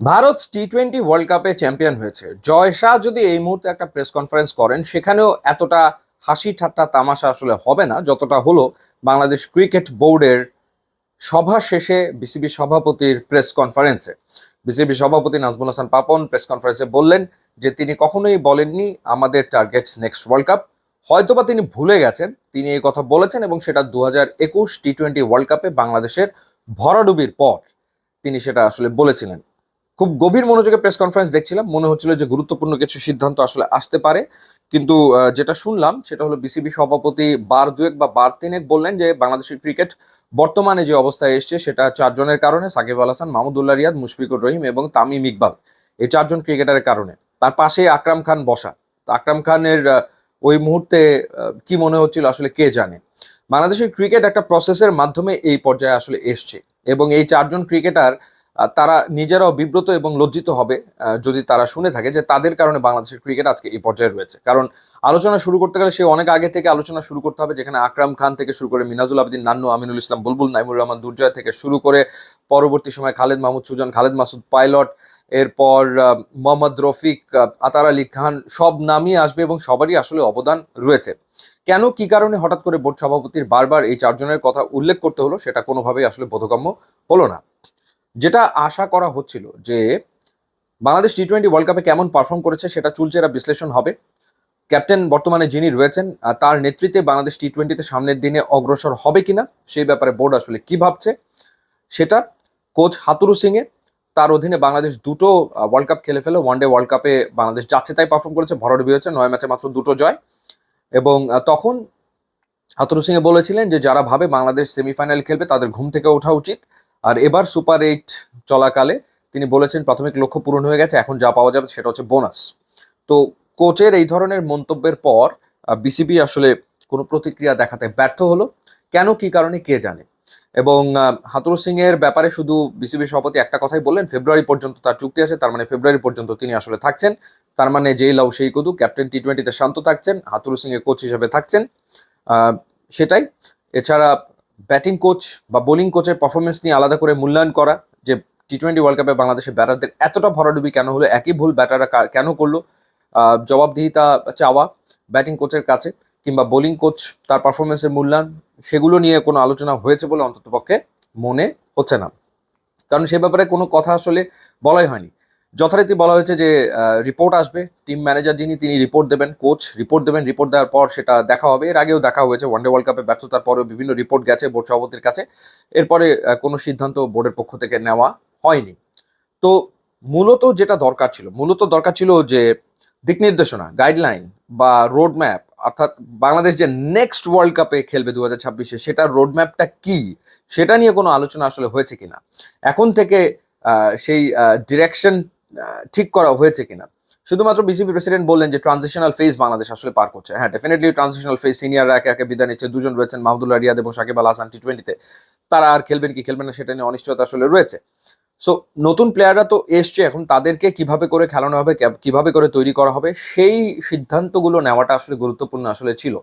Bharat T twenty world কাপে champion হয়েছে। জয় শাহ যদি এই মুহূর্তে একটা প্রেস কনফারেন্স করেন, সেখানেও এতটা হাসি ঠাট্টা তামাশা আসলে হবে না, যতটা হলো বাংলাদেশ ক্রিকেট বোর্ডের সভা শেষে বিসিবি সভাপতির প্রেস কনফারেন্সে বিসিবি সভাপতি নাজমুল হাসান পাপন প্রেস কনফারেন্সে বললেন যে তিনি কখনোই বলেননি আমাদের টার্গেট নেক্সট ওয়ার্ল্ড কাপ হয়তোবা তিনি ভুলে গেছেন, তিনি এই কথা বলেছেন এবং সেটা দু হাজার একুশ টি টোয়েন্টি ওয়ার্ল্ড কাপে বাংলাদেশের ভরাডুবির পর তিনি সেটা আসলে বলেছিলেন। খুব গভীর মনোযোগে প্রেস কনফারেন্স দেখছিলাম। মনে হচ্ছিল যে গুরুত্বপূর্ণ কিছু সিদ্ধান্ত আসলে আসতে পারে। কিন্তু যেটা শুনলাম সেটা হলো বিসিবি সভাপতি বার দুয়েক বা বার তিনেক বললেন যে বাংলাদেশের ক্রিকেট বর্তমানে যে অবস্থায় এসছে সেটা চারজনের কারণে সাকিব আল হাসান, মাহমুদুল্লাহ রিয়াদ, মুশফিকুর রহিম এবং তামিম ইকবাল। এই চারজন ক্রিকেটারের কারণে। তার পাশে আকরাম খান বসা। আকরাম খানের ওই মুহূর্তে কি মনে হচ্ছিল আসলে কে জানে? বাংলাদেশের ক্রিকেট একটা প্রসেসের মাধ্যমে এই পর্যায়ে আসলে এসছে। এবং এই চারজন ক্রিকেটার তারা নিজেরাও বিব্রত এবং লজ্জিত হবে যদি তারা শুনে থাকে যে তাদের কারণে বাংলাদেশের ক্রিকেট আজকে এই পর্যায়ে রয়েছে। কারণ আলোচনা শুরু করতে গেলে সে অনেক আগে থেকে আলোচনা শুরু করতে হবে, যেখানে আকরাম খান থেকে শুরু করে মিনাজুল আবেদিন, নান্নু, আমিনুল ইসলাম, বুলবুল, নাইমুর রহমান দুর্জয় থেকে শুরু করে পরবর্তী সময় খালেদ মাহমুদ সুজন, খালেদ মাসুদ পাইলট, এরপর মোহাম্মদ রফিক আতার আলী খান, সব নামই আসবে এবং সবারই আসলে অবদান রয়েছে। কেন, কি কারণে হঠাৎ করে বোর্ড সভাপতির বারবার এই চারজনের কথা উল্লেখ করতে হলো, সেটা কোনোভাবেই আসলে বোধগম্য হলো না। যেটা আশা করা হচ্ছিল যে বাংলাদেশ টি টোয়েন্টি ওয়ার্ল্ড কাপে কেমন পারফর্ম করেছে সেটা চুলচেরা বিশ্লেষণ হবে। ক্যাপ্টেন বর্তমানে যিনি রয়েছেন তার নেতৃত্বে বাংলাদেশ টি টোয়েন্টিতে সামনের দিনে অগ্রসর হবে কিনা সেই ব্যাপারে বোর্ড আসলে কি ভাবছে সেটা কোচ হাতুরু সিংয়ে তার অধীনে বাংলাদেশ দুটো ওয়ার্ল্ড কাপ খেলে ফেলে ওয়ানডে ওয়ার্ল্ড কাপে বাংলাদেশ যাচ্ছে তাই পারফর্ম করেছে ভরাডুবি হয়েছে নয় ম্যাচে মাত্র দুটো জয়। এবং তখন হাতুরু সিংয়ে বলেছিলেন যে যারা ভাবে বাংলাদেশ সেমিফাইনাল খেলবে তাদের ঘুম থেকে ওঠা উচিত। আর এবার সুপার এইট চলাকালে তিনি বলেছেন প্রাথমিক লক্ষ্য পূরণ হয়ে গেছে, এখন যা পাওয়া যাবে সেটা হচ্ছে বোনাস। তো কোচের এই ধরনের মন্তব্যের পর বিসিবি আসলে কোনো প্রতিক্রিয়া দেখাতে ব্যর্থ হলো। কেন, কি কারণে, কে জানে? এবং হাতুরু সিং এর ব্যাপারে শুধু বিসিবি সভাপতি একটা কথাই বললেন, ফেব্রুয়ারি পর্যন্ত তার চুক্তি আছে, তার মানে ফেব্রুয়ারি পর্যন্ত তিনি আসলে থাকছেন। তার মানে যেই লাউ সেই কদু, ক্যাপ্টেন টি টোয়েন্টিতে শান্ত থাকছেন, হাতুরু সিং এর কোচ হিসেবে থাকছেন। সেটাই। এছাড়া ব্যাটিং কোচ বা বোলিং কোচের পারফরমেন্স নিয়ে আলাদা করে মূল্যায়ন করা, যে টি টোয়েন্টি ওয়ার্ল্ড কাপে বাংলাদেশের ব্যাটারদের এতটা ভরাডুবি কেন হলো, একই ভুল ব্যাটাররা কেন করল? জবাবদিহিতা চাওয়া ব্যাটিং কোচের কাছে কিংবা বোলিং কোচ তার পারফরমেন্সের মূল্যায়ন, সেগুলো নিয়ে কোনো আলোচনা হয়েছে বলে অন্ততপক্ষে মনে হচ্ছে না। কারণ সে ব্যাপারে কোনো কথা আসলে বলাই হয়নি। যথারীতি বলা হয়েছে যে রিপোর্ট আসবে। টিম ম্যানেজার যিনি, তিনি রিপোর্ট দেবেন কোচ রিপোর্ট দেবেন। রিপোর্ট দেওয়ার পর সেটা দেখা হবে। এর আগেও দেখা হয়েছে ওয়ানডে ওয়ার্ল্ড কাপে ব্যর্থতার পরেও বিভিন্ন রিপোর্ট গেছে বোর্ড সভাপতির কাছে। এরপরে কোনো সিদ্ধান্ত বোর্ডের পক্ষ থেকে নেওয়া হয়নি। তো মূলত যেটা দরকার ছিল, মূলত দরকার ছিল যে, দিক নির্দেশনা গাইডলাইন বা রোড ম্যাপ অর্থাৎ বাংলাদেশ যে নেক্সট ওয়ার্ল্ড কাপে খেলবে দু হাজার ছাব্বিশে, সেটার রোড ম্যাপটা কি? সেটা নিয়ে কোনো আলোচনা আসলে হয়েছে কিনা? এখন থেকে সেই ডিরেকশন ঠিক করা হয়েছে কিনা। শুধুমাত্র বিসিবি প্রেসিডেন্ট বললেন যে ট্রানজিশনাল ফেজ বাংলাদেশ আসলে পার করছে। হ্যাঁ ডেফিনেটলি ট্রানজিশনাল ফেজ সিনিয়ররা একে একে বিদায় নিচ্ছে। দুজন রয়েছেন মাহমুদুল্লাহ, রিয়াদ এবং সাকিব আল হাসান টি টোয়েন্টিতে তারা আর খেলবেন কি, খেলবেন না সেটা নিয়ে অনিশ্চয়তা আসলে রয়েছে। সো নতুন প্লেয়াররা তো এসছে, এখন তাদেরকে কীভাবে করে খেলানো হবে কীভাবে করে তৈরি করা হবে, সেই সিদ্ধান্তগুলো নেওয়াটা আসলে গুরুত্বপূর্ণ আসলে ছিল।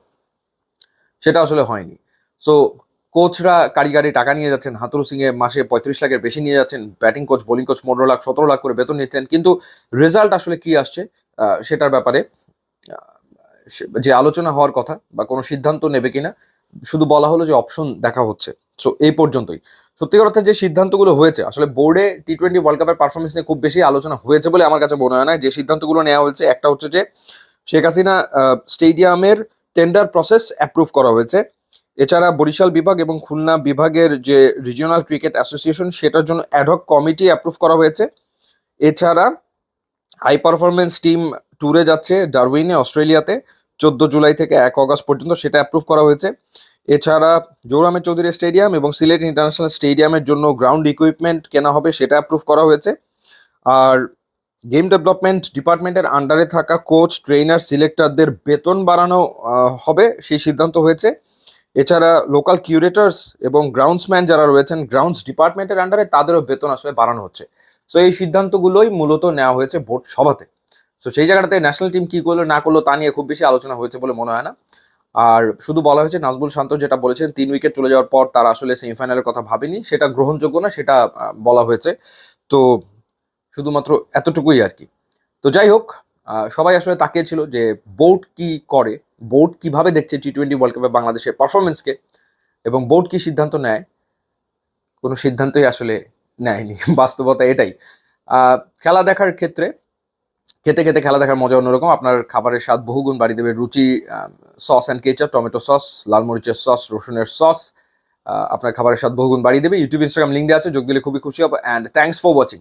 সেটা আসলে হয়নি। সো কোচরা কারিগরি টাকা নিয়ে যাচ্ছেন। হাতুরু সিং এ মাসে পঁয়ত্রিশ লাখের বেশি নিয়ে যাচ্ছেন। ব্যাটিং কোচ, বোলিং কোচ, পনেরো লাখ, সতেরো লাখ করে বেতন নিচ্ছেন। কিন্তু রেজাল্ট আসলে কি আসছে সেটার ব্যাপারে যে আলোচনা হওয়ার কথা বা কোনো সিদ্ধান্ত নেবে কিনা, শুধু বলা হলো যে অপশন দেখা হচ্ছে। সো এই পর্যন্তই। সত্যিকার অর্থে যে সিদ্ধান্তগুলো হয়েছে, আসলে বোর্ডে টি টোয়েন্টি ওয়ার্ল্ড কাপের পারফরমেন্স নিয়ে খুব বেশি আলোচনা হয়েছে বলে আমার কাছে মনে হয় না। যে সিদ্ধান্তগুলো নেওয়া হয়েছে, একটা হচ্ছে যে, শেখ হাসিনা স্টেডিয়ামের টেন্ডার প্রসেস অ্যাপ্রুভ করা হয়েছে। এছাড়া বরিশাল বিভাগ এবং খুলনা বিভাগের যে রিজিওনাল ক্রিকেট অ্যাসোসিয়েশন সেটার জন্য অ্যাডহক কমিটি অ্যাপ্রুভ করা হয়েছে। এছাড়া হাই পারফরমেন্স টিম ট্যুরে যাচ্ছে ডারউইনে, অস্ট্রেলিয়াতে, চোদ্দ জুলাই থেকে এক অগস্ট পর্যন্ত সেটা অ্যাপ্রুভ করা হয়েছে। এছাড়া জৌরামের চৌধুরী স্টেডিয়াম এবং সিলেট ইন্টারন্যাশনাল স্টেডিয়ামের জন্য গ্রাউন্ড ইকুইপমেন্ট কেনা হবে, সেটা অ্যাপ্রুভ করা হয়েছে। আর গেম ডেভেলপমেন্ট ডিপার্টমেন্টের আন্ডারে থাকা কোচ ট্রেনার সিলেক্টরদের বেতন বাড়ানো হবে, সেই সিদ্ধান্ত হয়েছে। এছাড়া লোকাল কিউরেটার্স এবং গ্রাউন্ডসম্যান যারা রয়েছেন গ্রাউন্ডস ডিপার্টমেন্টের আন্ডারে তাদেরও বেতন আসলে বাড়ানো হচ্ছে। সো এই সিদ্ধান্তগুলোই মূলত নেওয়া হয়েছে বোর্ড সভাতে। তো সেই জায়গাটাতে ন্যাশনাল টিম কি করল, না করল, তা নিয়ে খুব বেশি আলোচনা হয়েছে বলে মনে হয় না। আর শুধু বলা হয়েছে নাজবুল শান্ত যেটা বলেছেন, তিন উইকেট চলে যাওয়ার পর তারা আসলে সেমিফাইনালের কথা ভাবেনি। সেটা গ্রহণযোগ্য না, সেটা বলা হয়েছে। তো, শুধুমাত্র এতটুকুই আর কি। তো যাই হোক সবাই আসলে তাকিয়েছিল যে বোর্ড কি করে। বোর্ড কীভাবে দেখছে টি টোয়েন্টি ওয়ার্ল্ড কাপে বাংলাদেশের পারফরমেন্সকে এবং বোর্ড কি সিদ্ধান্ত নেয়? কোনো সিদ্ধান্তই আসলে নেয়নি। বাস্তবতা এটাই। খেলা দেখার ক্ষেত্রে, খেতে খেতে খেলা দেখার মজা অন্যরকম। আপনার খাবারের স্বাদ বহুগুণ বাড়িয়ে দেবে Ruchi sauce and ketchup tomato sauce লাল মরিচের সস রসুনের সস আপনার খাবারের স্বাদ বহুগুণ বাড়িয়ে দেবে। ইউটিউব ইনস্টাগ্রাম লিঙ্ক দেওয়া আছে, যোগ দিলে খুবই খুশি হব। And thanks for watching